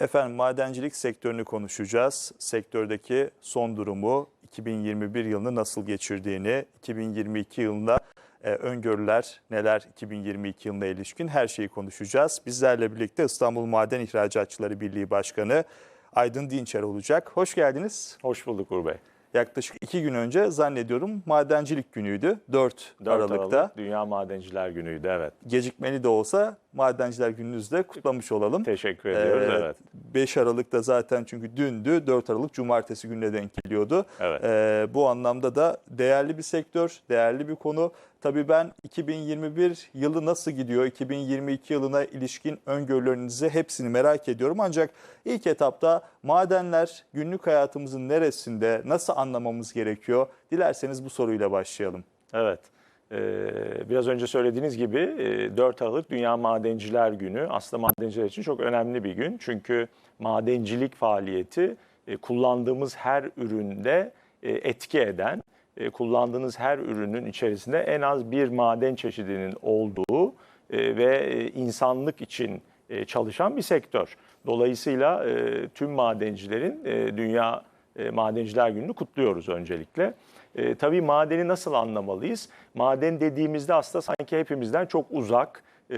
Efendim madencilik sektörünü konuşacağız. Sektördeki son durumu, 2021 yılını nasıl geçirdiğini, 2022 yılında e, öngörüler neler 2022 yılına ilişkin her şeyi konuşacağız. Bizlerle birlikte İstanbul Maden İhracatçıları Birliği Başkanı Aydın Dinçer olacak. Hoş geldiniz. Hoş bulduk Uğur Bey. Yaklaşık iki gün önce zannediyorum madencilik günüydü. 4, 4 Aralık'ta. Aralık Dünya Madenciler Günü'ydü evet. Gecikmeli de olsa madenciler gününüzü de kutlamış olalım. Teşekkür ediyoruz Ee, evet. 5 Aralık'ta zaten çünkü dündü, 4 Aralık Cumartesi gününe denk geliyordu. Evet. Ee, bu anlamda da değerli bir sektör, değerli bir konu. Tabii ben 2021 yılı nasıl gidiyor, 2022 yılına ilişkin öngörülerinizi hepsini merak ediyorum. Ancak ilk etapta madenler günlük hayatımızın neresinde, nasıl anlamamız gerekiyor? Dilerseniz bu soruyla başlayalım. Evet. Ee, biraz önce söylediğiniz gibi e, 4 Aralık Dünya Madenciler Günü aslında madenciler için çok önemli bir gün. Çünkü madencilik faaliyeti e, kullandığımız her üründe e, etki eden, e, kullandığınız her ürünün içerisinde en az bir maden çeşidinin olduğu e, ve e, insanlık için e, çalışan bir sektör. Dolayısıyla e, tüm madencilerin e, Dünya e, Madenciler Günü'nü kutluyoruz öncelikle. E, tabii madeni nasıl anlamalıyız? Maden dediğimizde aslında sanki hepimizden çok uzak, e,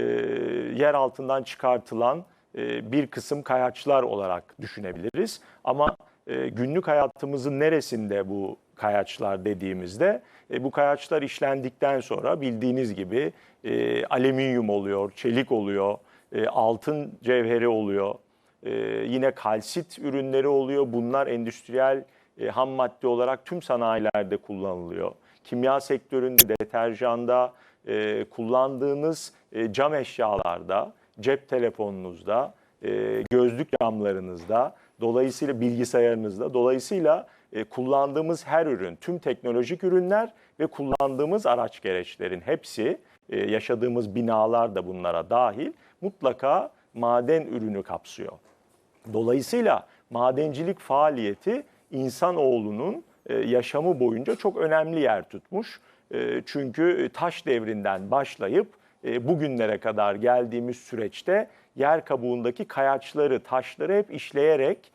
yer altından çıkartılan e, bir kısım kayaçlar olarak düşünebiliriz. Ama e, günlük hayatımızın neresinde bu kayaçlar dediğimizde e, bu kayaçlar işlendikten sonra bildiğiniz gibi e, alüminyum oluyor, çelik oluyor, e, altın cevheri oluyor, e, yine kalsit ürünleri oluyor. Bunlar endüstriyel e, ham madde olarak tüm sanayilerde kullanılıyor. Kimya sektöründe, deterjanda, e, kullandığınız e, cam eşyalarda, cep telefonunuzda, e, gözlük camlarınızda, dolayısıyla bilgisayarınızda, dolayısıyla e, kullandığımız her ürün, tüm teknolojik ürünler ve kullandığımız araç gereçlerin hepsi, e, yaşadığımız binalar da bunlara dahil mutlaka maden ürünü kapsıyor. Dolayısıyla madencilik faaliyeti insanoğlunun e, yaşamı boyunca çok önemli yer tutmuş. E, Çünkü taş devrinden başlayıp e, bugünlere kadar geldiğimiz süreçte yer kabuğundaki kayaçları, taşları hep işleyerek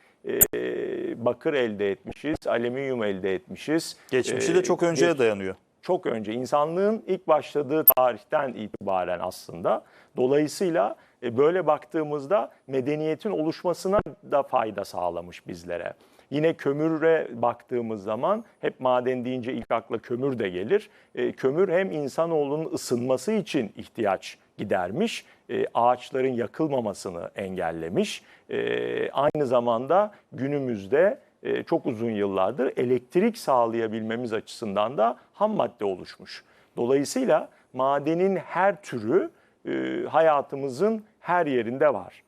bakır elde etmişiz, alüminyum elde etmişiz. Geçmişi de çok önceye dayanıyor. çok önce insanlığın ilk başladığı tarihten itibaren aslında. Dolayısıyla e, böyle baktığımızda medeniyetin oluşmasına da fayda sağlamış bizlere. Yine kömüre baktığımız zaman hep maden deyince ilk akla kömür de gelir. E, kömür hem insanoğlunun ısınması için ihtiyaç gidermiş, e, ağaçların yakılmamasını engellemiş. Aynı zamanda günümüzde çok uzun yıllardır elektrik sağlayabilmemiz açısından da ham madde oluşmuş. Dolayısıyla madenin her türü hayatımızın her yerinde var.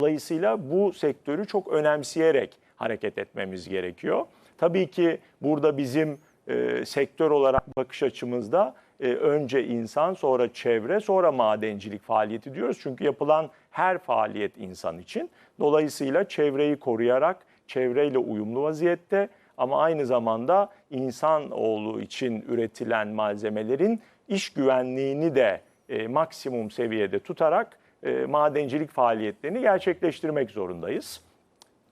Dolayısıyla bu sektörü çok önemseyerek hareket etmemiz gerekiyor. Tabii ki burada bizim e, sektör olarak bakış açımızda e, önce insan, sonra çevre, sonra madencilik faaliyeti diyoruz. Çünkü yapılan her faaliyet insan için. Dolayısıyla çevreyi koruyarak, çevreyle uyumlu vaziyette ama aynı zamanda insanoğlu için üretilen malzemelerin iş güvenliğini de e, maksimum seviyede tutarak e, madencilik faaliyetlerini gerçekleştirmek zorundayız.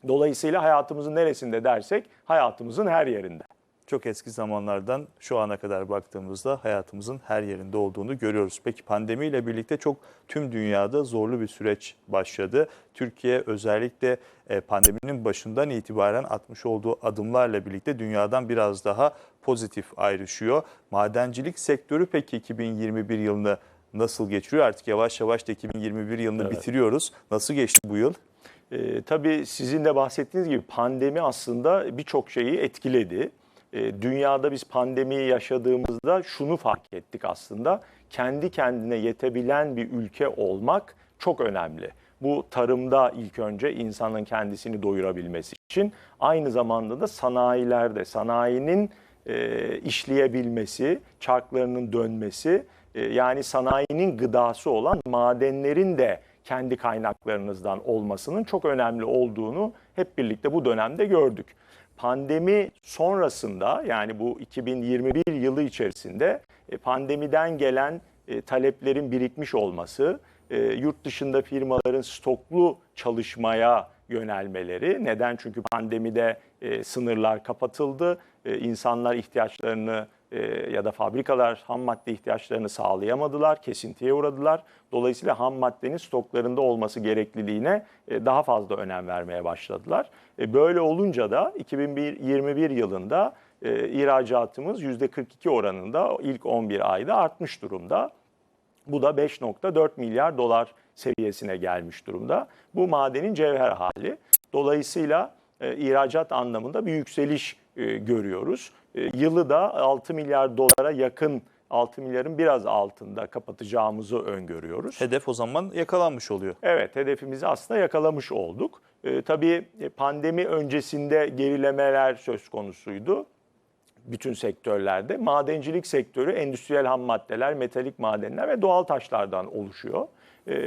Dolayısıyla hayatımızın neresinde dersek hayatımızın her yerinde. Çok eski zamanlardan şu ana kadar baktığımızda hayatımızın her yerinde olduğunu görüyoruz. Peki pandemiyle birlikte çok tüm dünyada zorlu bir süreç başladı. Türkiye özellikle e, pandeminin başından itibaren atmış olduğu adımlarla birlikte dünyadan biraz daha pozitif ayrışıyor. Madencilik sektörü peki 2021 yılını nasıl geçiriyor? Artık yavaş yavaş da 2021 yılını Evet. bitiriyoruz. Nasıl geçti bu yıl? E, tabii sizin de bahsettiğiniz gibi pandemi aslında birçok şeyi etkiledi. E, dünyada biz pandemiyi yaşadığımızda şunu fark ettik aslında. Kendi kendine yetebilen bir ülke olmak çok önemli. Bu tarımda ilk önce insanın kendisini doyurabilmesi için aynı zamanda da sanayilerde sanayinin e, işleyebilmesi, çarklarının dönmesi e, yani sanayinin gıdası olan madenlerin de kendi kaynaklarınızdan olmasının çok önemli olduğunu hep birlikte bu dönemde gördük. Pandemi sonrasında yani bu 2021 yılı içerisinde e, pandemiden gelen e, taleplerin birikmiş olması, e, yurt dışında firmaların stoklu çalışmaya yönelmeleri. Neden? Çünkü pandemide sınırlar kapatıldı. İnsanlar ihtiyaçlarını e, ya da fabrikalar ham madde ihtiyaçlarını sağlayamadılar, kesintiye uğradılar. Dolayısıyla ham maddenin stoklarında olması gerekliliğine e, daha fazla önem vermeye başladılar. E, böyle olunca da 2021 yılında e, ihracatımız %42 oranında ilk 11 ayda artmış durumda. Bu da 5.4 milyar dolar seviyesine gelmiş durumda. Bu madenin cevher hali. Dolayısıyla e, ihracat anlamında bir yükseliş e, görüyoruz. E, yılı da 6 milyar dolara yakın 6 milyarın biraz altında kapatacağımızı öngörüyoruz. Hedef o zaman yakalanmış oluyor. Evet, hedefimizi aslında yakalamış olduk. E, tabii pandemi öncesinde gerilemeler söz konusuydu bütün sektörlerde. Madencilik sektörü endüstriyel ham maddeler, metalik madenler ve doğal taşlardan oluşuyor. E,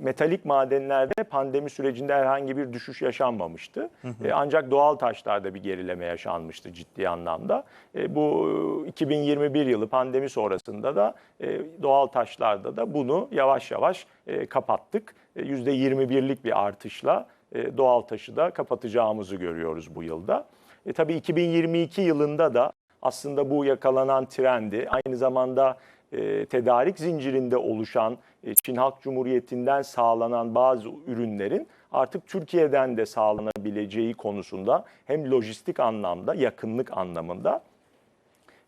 metalik madenlerde pandemi sürecinde herhangi bir düşüş yaşanmamıştı. E, ancak doğal taşlarda bir gerileme yaşanmıştı ciddi anlamda. E, bu e, 2021 yılı pandemi sonrasında da e, doğal taşlarda da bunu yavaş yavaş e, kapattık. E, %21'lik bir artışla e, doğal taşı da kapatacağımızı görüyoruz bu yılda. E, tabii 2022 yılında da aslında bu yakalanan trendi aynı zamanda e, tedarik zincirinde oluşan e, Çin Halk Cumhuriyeti'nden sağlanan bazı ürünlerin artık Türkiye'den de sağlanabileceği konusunda hem lojistik anlamda, yakınlık anlamında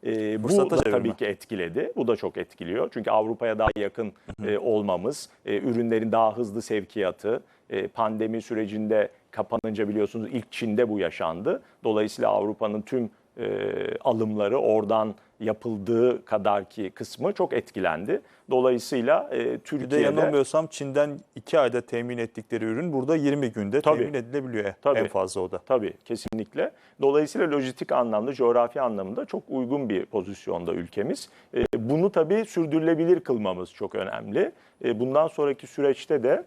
e, bu da çevirme. tabii ki etkiledi. Bu da çok etkiliyor. Çünkü Avrupa'ya daha yakın e, olmamız, e, ürünlerin daha hızlı sevkiyatı, e, pandemi sürecinde kapanınca biliyorsunuz ilk Çin'de bu yaşandı. Dolayısıyla Avrupa'nın tüm e, alımları oradan yapıldığı kadar ki kısmı çok etkilendi. Dolayısıyla e, Bir de Türkiye'de yanılmıyorsam Çin'den 2 ayda temin ettikleri ürün burada 20 günde Tabii. temin edilebiliyor Tabii. en fazla o da. Tabii kesinlikle. Dolayısıyla lojistik anlamda, coğrafi anlamda çok uygun bir pozisyonda ülkemiz. E, Bunu tabii sürdürülebilir kılmamız çok önemli. E, Bundan sonraki süreçte de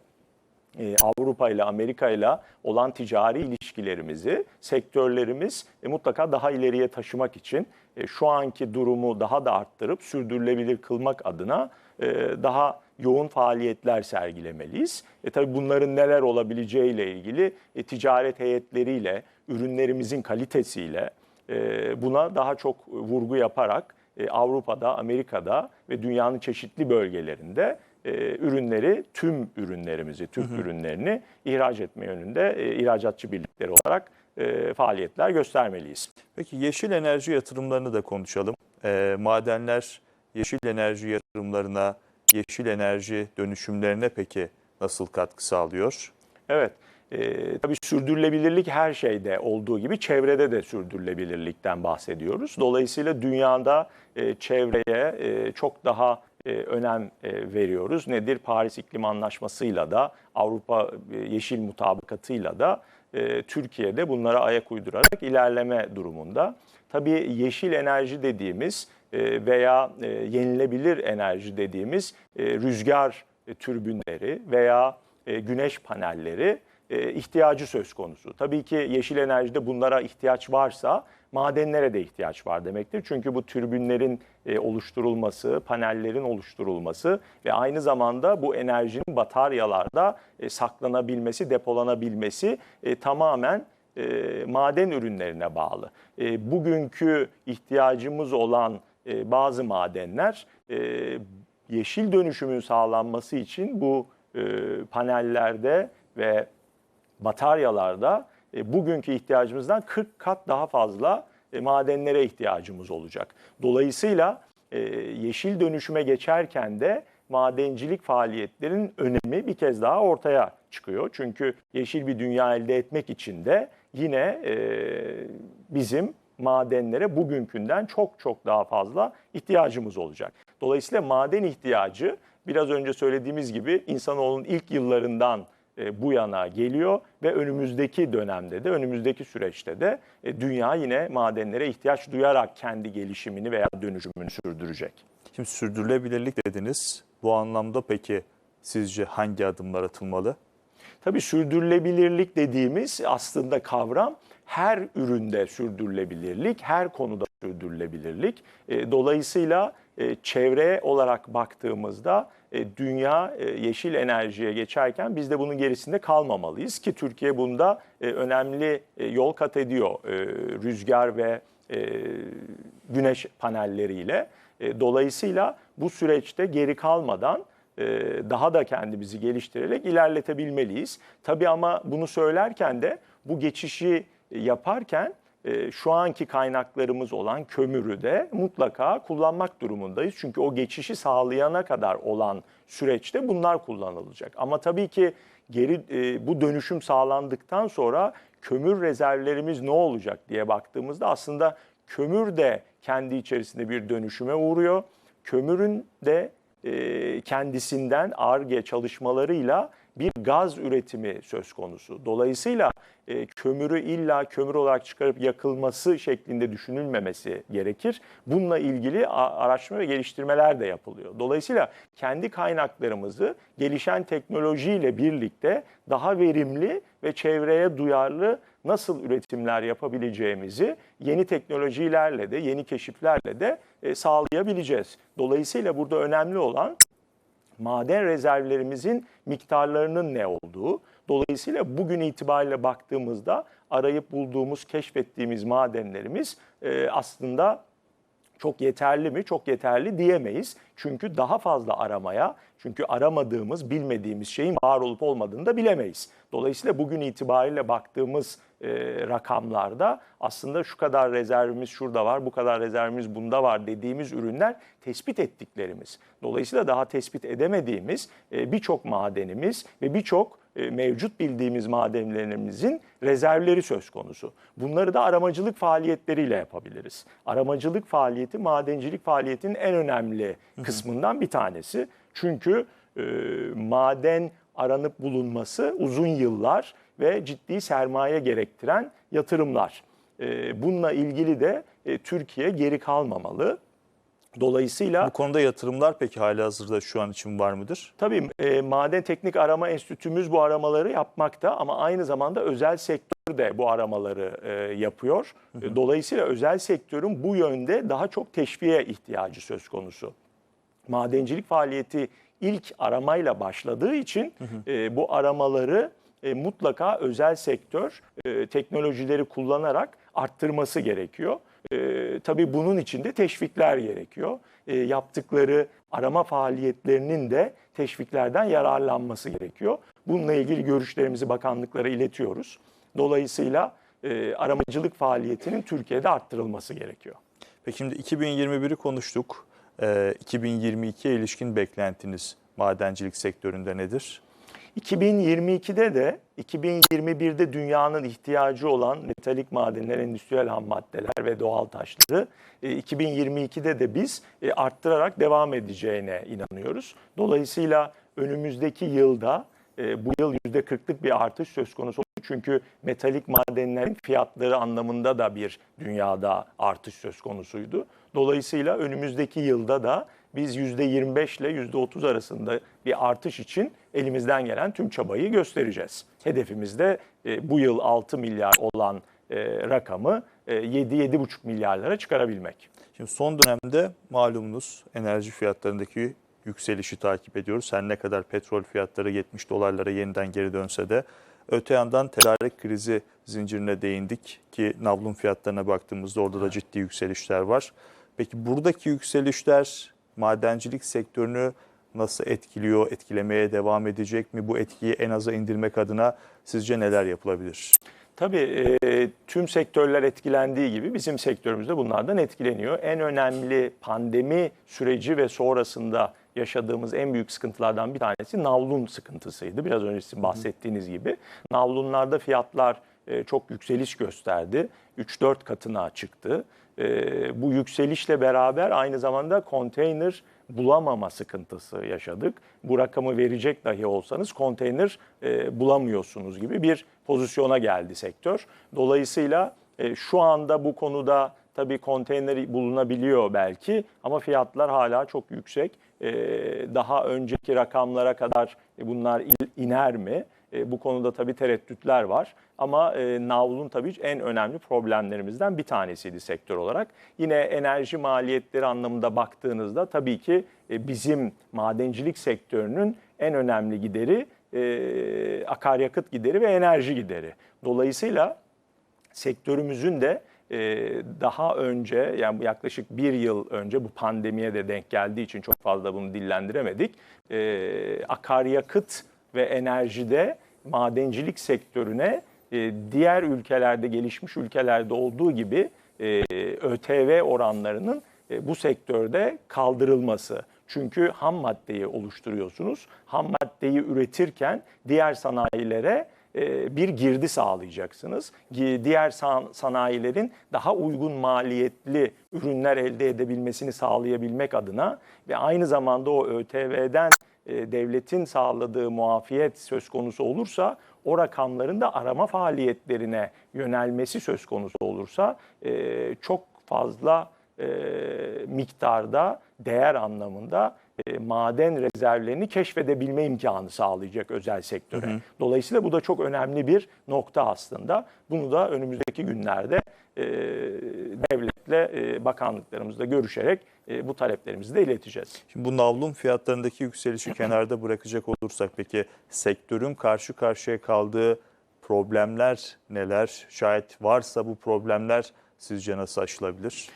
e, Avrupa ile Amerika ile olan ticari ilişkilerimizi sektörlerimiz e, mutlaka daha ileriye taşımak için e, şu anki durumu daha da arttırıp sürdürülebilir kılmak adına daha yoğun faaliyetler sergilemeliyiz. E tabii bunların neler olabileceğiyle ilgili e, ticaret heyetleriyle, ürünlerimizin kalitesiyle e, buna daha çok vurgu yaparak e, Avrupa'da, Amerika'da ve dünyanın çeşitli bölgelerinde e, ürünleri, tüm ürünlerimizi, Türk ürünlerini ihraç etme yönünde e, ihracatçı birlikleri olarak e, faaliyetler göstermeliyiz. Peki yeşil enerji yatırımlarını da konuşalım. Ee, madenler yeşil enerji yatırımlarına, yeşil enerji dönüşümlerine peki nasıl katkı sağlıyor? Evet. E, tabii sürdürülebilirlik her şeyde olduğu gibi çevrede de sürdürülebilirlikten bahsediyoruz. Dolayısıyla dünyada e, çevreye e, çok daha e, önem e, veriyoruz. Nedir? Paris İklim Anlaşması'yla da Avrupa e, Yeşil Mutabakatı'yla da e, Türkiye'de bunlara ayak uydurarak ilerleme durumunda. Tabii yeşil enerji dediğimiz e, veya e, yenilebilir enerji dediğimiz rüzgar e, türbinleri veya güneş panelleri e, ihtiyacı söz konusu. Tabii ki yeşil enerjide bunlara ihtiyaç varsa madenlere de ihtiyaç var demektir. Çünkü bu türbinlerin e, oluşturulması, panellerin oluşturulması ve aynı zamanda bu enerjinin bataryalarda e, saklanabilmesi, depolanabilmesi e, tamamen e, maden ürünlerine bağlı. Bugünkü ihtiyacımız olan bazı madenler yeşil dönüşümün sağlanması için bu panellerde ve bataryalarda e, bugünkü ihtiyacımızdan 40 kat daha fazla e, madenlere ihtiyacımız olacak. Dolayısıyla e, yeşil dönüşüme geçerken de madencilik faaliyetlerinin önemi bir kez daha ortaya çıkıyor. Çünkü yeşil bir dünya elde etmek için de yine bizim madenlere bugünkünden çok çok daha fazla ihtiyacımız olacak. Dolayısıyla maden ihtiyacı biraz önce söylediğimiz gibi insanoğlunun ilk yıllarından bu yana geliyor ve önümüzdeki dönemde de önümüzdeki süreçte de e, dünya yine madenlere ihtiyaç duyarak kendi gelişimini veya dönüşümünü sürdürecek. Şimdi sürdürülebilirlik dediniz. Bu anlamda peki sizce hangi adımlar atılmalı? Tabii sürdürülebilirlik dediğimiz aslında kavram her üründe sürdürülebilirlik, her konuda sürdürülebilirlik. E, Dolayısıyla e, çevre olarak baktığımızda e, dünya e, yeşil enerjiye geçerken biz de bunun gerisinde kalmamalıyız ki Türkiye bunda e, önemli e, yol kat ediyor e, rüzgar ve e, güneş panelleriyle. E, dolayısıyla bu süreçte geri kalmadan e, daha da kendimizi geliştirerek ilerletebilmeliyiz. Tabii ama bunu söylerken de bu geçişi yaparken e, şu anki kaynaklarımız olan kömürü de mutlaka kullanmak durumundayız. Çünkü o geçişi sağlayana kadar olan süreçte bunlar kullanılacak. Ama tabii ki geri e, bu dönüşüm sağlandıktan sonra kömür rezervlerimiz ne olacak diye baktığımızda aslında kömür de kendi içerisinde bir dönüşüme uğruyor. Kömürün de e, kendisinden ARGE çalışmalarıyla bir gaz üretimi söz konusu. Dolayısıyla e, kömürü illa kömür olarak çıkarıp yakılması şeklinde düşünülmemesi gerekir. Bununla ilgili araştırma ve geliştirmeler de yapılıyor. Dolayısıyla kendi kaynaklarımızı gelişen teknolojiyle birlikte daha verimli ve çevreye duyarlı nasıl üretimler yapabileceğimizi yeni teknolojilerle de yeni keşiflerle de e, sağlayabileceğiz. Dolayısıyla burada önemli olan maden rezervlerimizin miktarlarının ne olduğu. Dolayısıyla bugün itibariyle baktığımızda arayıp bulduğumuz, keşfettiğimiz madenlerimiz e, aslında çok yeterli mi? Çok yeterli diyemeyiz. Çünkü daha fazla aramaya, çünkü aramadığımız, bilmediğimiz şeyin var olup olmadığını da bilemeyiz. Dolayısıyla bugün itibariyle baktığımız e, rakamlarda aslında şu kadar rezervimiz şurada var, bu kadar rezervimiz bunda var dediğimiz ürünler tespit ettiklerimiz. Dolayısıyla daha tespit edemediğimiz e, birçok madenimiz ve birçok mevcut bildiğimiz madenlerimizin rezervleri söz konusu. Bunları da aramacılık faaliyetleriyle yapabiliriz. Aramacılık faaliyeti madencilik faaliyetinin en önemli kısmından bir tanesi. Çünkü e, maden aranıp bulunması uzun yıllar ve ciddi sermaye gerektiren yatırımlar. E, bununla ilgili de e, Türkiye geri kalmamalı. Dolayısıyla Bu konuda yatırımlar peki hali hazırda şu an için var mıdır? Tabii e, Maden Teknik Arama Enstitümüz bu aramaları yapmakta ama aynı zamanda özel sektör de bu aramaları e, yapıyor. E, Dolayısıyla özel sektörün bu yönde daha çok teşviğe ihtiyacı söz konusu. Madencilik faaliyeti ilk aramayla başladığı için e, bu aramaları e, mutlaka özel sektör e, teknolojileri kullanarak arttırması gerekiyor. E, tabii bunun için de teşvikler gerekiyor. E, yaptıkları arama faaliyetlerinin de teşviklerden yararlanması gerekiyor. Bununla ilgili görüşlerimizi bakanlıklara iletiyoruz. Dolayısıyla e, aramacılık faaliyetinin Türkiye'de arttırılması gerekiyor. Peki şimdi 2021'i konuştuk. Ee, 2022'ye ilişkin beklentiniz madencilik sektöründe nedir? 2022'de de 2021'de dünyanın ihtiyacı olan metalik madenler, endüstriyel ham maddeler ve doğal taşları e, 2022'de de biz e, arttırarak devam edeceğine inanıyoruz. Dolayısıyla önümüzdeki yılda e, bu yıl %40'lık bir artış söz konusu oldu. Çünkü metalik madenlerin fiyatları anlamında da bir dünyada artış söz konusuydu. Dolayısıyla önümüzdeki yılda da biz %25 ile %30 arasında bir artış için elimizden gelen tüm çabayı göstereceğiz. Hedefimiz de e, bu yıl 6 milyar olan e, rakamı e, 7-7,5 milyarlara çıkarabilmek. Şimdi son dönemde malumunuz enerji fiyatlarındaki yükselişi takip ediyoruz. Her ne kadar petrol fiyatları 70 dolarlara yeniden geri dönse de öte yandan tedarik krizi zincirine değindik ki navlun fiyatlarına baktığımızda orada da ciddi yükselişler var. Peki buradaki yükselişler madencilik sektörünü nasıl etkiliyor, etkilemeye devam edecek mi? Bu etkiyi en aza indirmek adına sizce neler yapılabilir? Tabii e, tüm sektörler etkilendiği gibi bizim sektörümüz de bunlardan etkileniyor. En önemli pandemi süreci ve sonrasında yaşadığımız en büyük sıkıntılardan bir tanesi navlun sıkıntısıydı. Biraz önce sizin bahsettiğiniz gibi. Navlunlarda fiyatlar e, çok yükseliş gösterdi. 3-4 katına çıktı. E, bu yükselişle beraber aynı zamanda konteyner bulamama sıkıntısı yaşadık. Bu rakamı verecek dahi olsanız konteyner e, bulamıyorsunuz gibi bir pozisyona geldi sektör. Dolayısıyla şu anda bu konuda tabii konteyner bulunabiliyor belki ama fiyatlar hala çok yüksek. Daha önceki rakamlara kadar bunlar iner mi? E, bu konuda tabii tereddütler var. Ama e, navlun tabii en önemli problemlerimizden bir tanesiydi sektör olarak. Yine enerji maliyetleri anlamında baktığınızda tabii ki e, bizim madencilik sektörünün en önemli gideri e, akaryakıt gideri ve enerji gideri. Dolayısıyla sektörümüzün de e, daha önce yani yaklaşık bir yıl önce bu pandemiye de denk geldiği için çok fazla bunu dillendiremedik. E, akaryakıt ve enerjide madencilik sektörüne e, diğer ülkelerde gelişmiş ülkelerde olduğu gibi e, ÖTV oranlarının e, bu sektörde kaldırılması. Çünkü ham maddeyi oluşturuyorsunuz. Ham maddeyi üretirken diğer sanayilere bir girdi sağlayacaksınız. Diğer san- sanayilerin daha uygun maliyetli ürünler elde edebilmesini sağlayabilmek adına ve aynı zamanda o ÖTV'den e, devletin sağladığı muafiyet söz konusu olursa o rakamların da arama faaliyetlerine yönelmesi söz konusu olursa e, çok fazla e, miktarda değer anlamında e, maden rezervlerini keşfedebilme imkanı sağlayacak özel sektöre. Dolayısıyla bu da çok önemli bir nokta aslında. Bunu da önümüzdeki günlerde e, devletle, e, bakanlıklarımızla görüşerek e, bu taleplerimizi de ileteceğiz. Şimdi bu navlun fiyatlarındaki yükselişi kenarda bırakacak olursak peki sektörün karşı karşıya kaldığı problemler neler? Şayet varsa bu problemler sizce nasıl aşılabilir?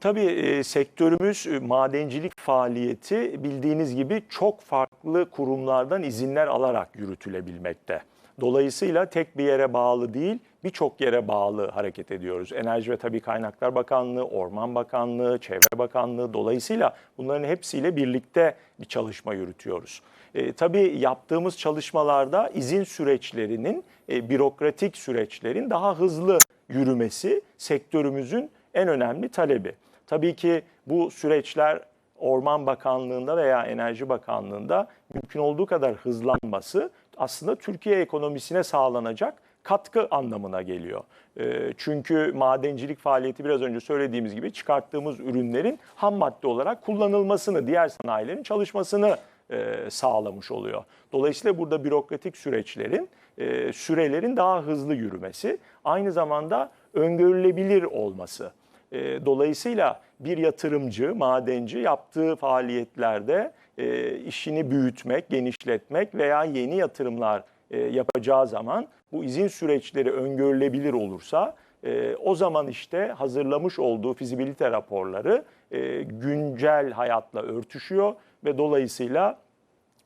Tabii e, sektörümüz e, madencilik faaliyeti bildiğiniz gibi çok farklı kurumlardan izinler alarak yürütülebilmekte. Dolayısıyla tek bir yere bağlı değil, birçok yere bağlı hareket ediyoruz. Enerji ve Tabii Kaynaklar Bakanlığı, Orman Bakanlığı, Çevre Bakanlığı dolayısıyla bunların hepsiyle birlikte bir çalışma yürütüyoruz. E, tabii yaptığımız çalışmalarda izin süreçlerinin, e, bürokratik süreçlerin daha hızlı yürümesi sektörümüzün en önemli talebi. Tabii ki bu süreçler Orman Bakanlığı'nda veya Enerji Bakanlığı'nda mümkün olduğu kadar hızlanması aslında Türkiye ekonomisine sağlanacak katkı anlamına geliyor. Ee, Çünkü madencilik faaliyeti biraz önce söylediğimiz gibi çıkarttığımız ürünlerin ham madde olarak kullanılmasını, diğer sanayilerin çalışmasını e, sağlamış oluyor. Dolayısıyla burada bürokratik süreçlerin, e, sürelerin daha hızlı yürümesi, aynı zamanda öngörülebilir olması. E, Dolayısıyla bir yatırımcı, madenci yaptığı faaliyetlerde e, işini büyütmek, genişletmek veya yeni yatırımlar e, yapacağı zaman bu izin süreçleri öngörülebilir olursa e, o zaman işte hazırlamış olduğu fizibilite raporları e, güncel hayatla örtüşüyor ve dolayısıyla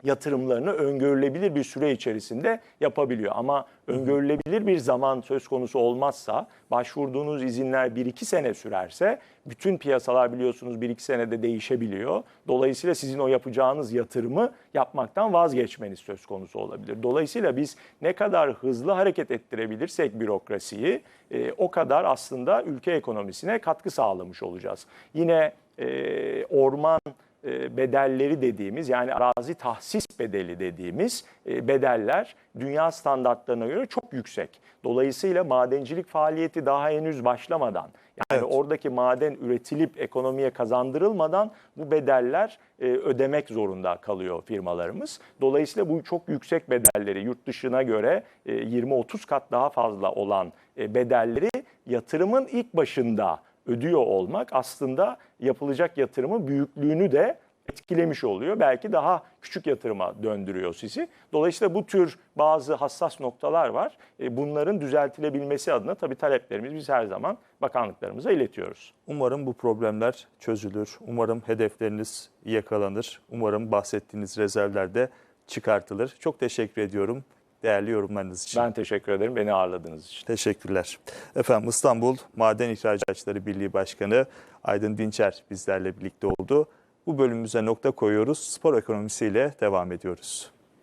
yatırımlarını öngörülebilir bir süre içerisinde yapabiliyor. Ama öngörülebilir bir zaman söz konusu olmazsa, başvurduğunuz izinler 1-2 sene sürerse, bütün piyasalar biliyorsunuz 1-2 senede değişebiliyor. Dolayısıyla sizin o yapacağınız yatırımı yapmaktan vazgeçmeniz söz konusu olabilir. Dolayısıyla biz ne kadar hızlı hareket ettirebilirsek bürokrasiyi, e, o kadar aslında ülke ekonomisine katkı sağlamış olacağız. Yine e, orman bedelleri dediğimiz yani arazi tahsis bedeli dediğimiz e, bedeller dünya standartlarına göre çok yüksek. Dolayısıyla madencilik faaliyeti daha henüz başlamadan yani Evet. oradaki maden üretilip ekonomiye kazandırılmadan bu bedeller e, ödemek zorunda kalıyor firmalarımız. Dolayısıyla bu çok yüksek bedelleri yurt dışına göre e, 20-30 kat daha fazla olan e, bedelleri yatırımın ilk başında ödüyor olmak aslında yapılacak yatırımın büyüklüğünü de etkilemiş oluyor. Belki daha küçük yatırıma döndürüyor sizi. Dolayısıyla bu tür bazı hassas noktalar var. E, Bunların düzeltilebilmesi adına tabii taleplerimizi biz her zaman bakanlıklarımıza iletiyoruz. Umarım bu problemler çözülür. Umarım hedefleriniz yakalanır. Umarım bahsettiğiniz rezervler de çıkartılır. Çok teşekkür ediyorum değerli yorumlarınız için. Ben teşekkür ederim beni ağırladığınız için. Teşekkürler. Efendim İstanbul Maden İhracatçıları Birliği Başkanı Aydın Dinçer bizlerle birlikte oldu. Bu bölümümüze nokta koyuyoruz. Spor ekonomisiyle devam ediyoruz.